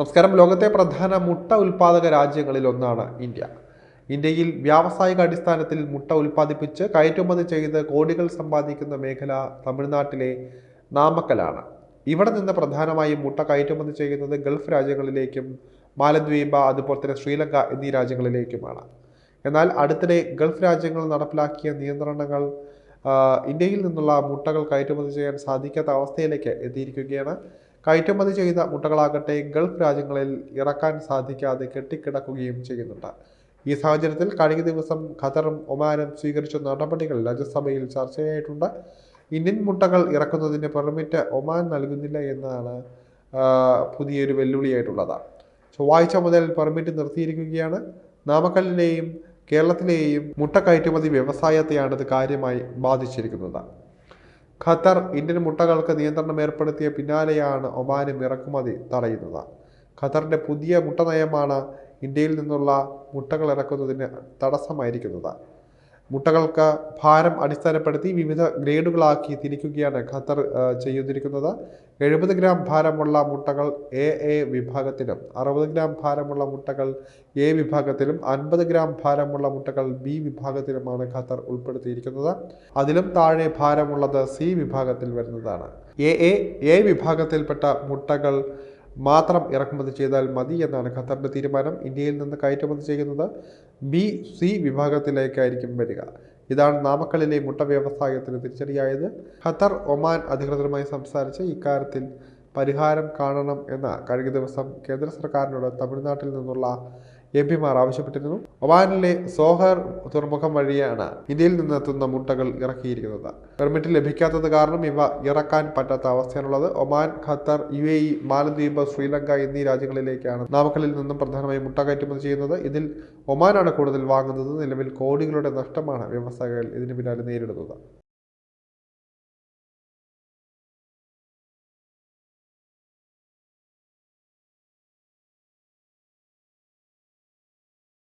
നമസ്കാരം. ലോകത്തെ പ്രധാന മുട്ട ഉൽപാദക രാജ്യങ്ങളിൽ ഒന്നാണ് ഇന്ത്യ. ഇന്ത്യയിൽ വ്യാവസായിക അടിസ്ഥാനത്തിൽ മുട്ട ഉൽപ്പാദിപ്പിച്ച് കയറ്റുമതി ചെയ്ത് കോടികൾ സമ്പാദിക്കുന്ന മേഖല തമിഴ്നാട്ടിലെ നാമക്കലാണ്. ഇവിടെ നിന്ന് പ്രധാനമായും മുട്ട കയറ്റുമതി ചെയ്യുന്നത് ഗൾഫ് രാജ്യങ്ങളിലേക്കും മാലദ്വീപ അതുപോലെ തന്നെ ശ്രീലങ്ക എന്നീ രാജ്യങ്ങളിലേക്കുമാണ്. എന്നാൽ അടുത്തിടെ ഗൾഫ് രാജ്യങ്ങൾ നടപ്പിലാക്കിയ നിയന്ത്രണങ്ങൾ ഇന്ത്യയിൽ നിന്നുള്ള മുട്ടകൾ കയറ്റുമതി ചെയ്യാൻ സാധിക്കാത്ത അവസ്ഥയിലേക്ക് എത്തിയിരിക്കുകയാണ് കയറ്റുമതി ചെയ്ത മുട്ടകളാകട്ടെ ഗൾഫ് രാജ്യങ്ങളിൽ ഇറക്കാൻ സാധിക്കാതെ കെട്ടിക്കിടക്കുകയും ചെയ്യുന്നുണ്ട്. ഈ സാഹചര്യത്തിൽ കഴിഞ്ഞ ദിവസം ഖത്തറും ഒമാനും സ്വീകരിച്ച നടപടികൾ രാജ്യസഭയിൽ ചർച്ചയായിട്ടുണ്ട്. ഇന്ത്യൻ മുട്ടകൾ ഇറക്കുന്നതിന് പെർമിറ്റ് ഒമാൻ നൽകുന്നില്ല എന്നാണ് പുതിയൊരു വെല്ലുവിളിയായിട്ടുള്ളത്. ചൊവ്വാഴ്ച മുതൽ പെർമിറ്റ് നിർത്തിയിരിക്കുകയാണ്. നാമക്കല്ലിലെയും കേരളത്തിലെയും മുട്ട കയറ്റുമതി വ്യവസായത്തെയാണ് ഇത് കാര്യമായി ബാധിച്ചിരിക്കുന്നത്. ഖത്തർ ഇന്ത്യൻ മുട്ടകൾക്ക് നിയന്ത്രണം ഏർപ്പെടുത്തിയ പിന്നാലെയാണ് ഒമാനും ഇറക്കുമതി തടയുന്നത്. ഖത്തറിന്റെ പുതിയ മുട്ട നയമാണ് ഇന്ത്യയിൽ നിന്നുള്ള മുട്ടകൾ ഇറക്കുന്നതിന് തടസ്സമായിരിക്കുന്നത്. മുട്ടകൾക്ക് ഭാരം അടിസ്ഥാനപ്പെടുത്തി വിവിധ ഗ്രേഡുകളാക്കി തിരിക്കുകയാണ് ഖത്തർ ചെയ്തിരിക്കുന്നത് എഴുപത് ഗ്രാം ഭാരമുള്ള മുട്ടകൾ എ എ വിഭാഗത്തിലും അറുപത് ഗ്രാം ഭാരമുള്ള മുട്ടകൾ എ വിഭാഗത്തിലും അൻപത് ഗ്രാം ഭാരമുള്ള മുട്ടകൾ ബി വിഭാഗത്തിലുമാണ് ഖത്തർ ഉൾപ്പെടുത്തിയിരിക്കുന്നത്. അതിലും താഴെ ഭാരമുള്ളത് സി വിഭാഗത്തിൽ വരുന്നതാണ്. എ എ എ വിഭാഗത്തിൽപ്പെട്ട മുട്ടകൾ മാത്രം ഇറക്കുമതി ചെയ്താൽ മതി എന്നാണ് ഖത്തറിന്റെ തീരുമാനം. ഇന്ത്യയിൽ നിന്ന് കയറ്റുമതി ചെയ്യുന്നത് ബി സി വിഭാഗത്തിലേക്കായിരിക്കും വരിക. ഇതാണ് നാമക്കലിലെ മുട്ട വ്യവസായത്തിന് തിരിച്ചടിയായത്. ഖത്തർ ഒമാൻ അധികൃതരുമായി സംസാരിച്ച് ഇക്കാര്യത്തിൽ പരിഹാരം കാണണം എന്ന കഴിഞ്ഞ ദിവസം കേന്ദ്ര സർക്കാരിനോട് തമിഴ്നാട്ടിൽ നിന്നുള്ള എം പിമാർ ആവശ്യപ്പെട്ടിരുന്നു. ഒമാനിലെ സോഹർ തുറമുഖം വഴിയാണ് ഇന്ത്യയിൽ നിന്നെത്തുന്ന മുട്ടകൾ ഇറക്കിയിരിക്കുന്നത്. പെർമിറ്റ് ലഭിക്കാത്തത് കാരണം ഇവ ഇറക്കാൻ പറ്റാത്ത അവസ്ഥയാണുള്ളത്. Oman Qatar U A E മാലദ്വീപ് ശ്രീലങ്ക എന്നീ രാജ്യങ്ങളിലേക്കാണ് നാമക്കലിൽ നിന്നും പ്രധാനമായും മുട്ട കയറ്റുമതി ചെയ്യുന്നത്. ഇതിൽ ഒമാനാണ് കൂടുതൽ വാങ്ങുന്നത്. നിലവിൽ കോടികളുടെ നഷ്ടമാണ് വ്യവസായികൾ ഇതിന് പിന്നാലെ നേരിടുന്നത്.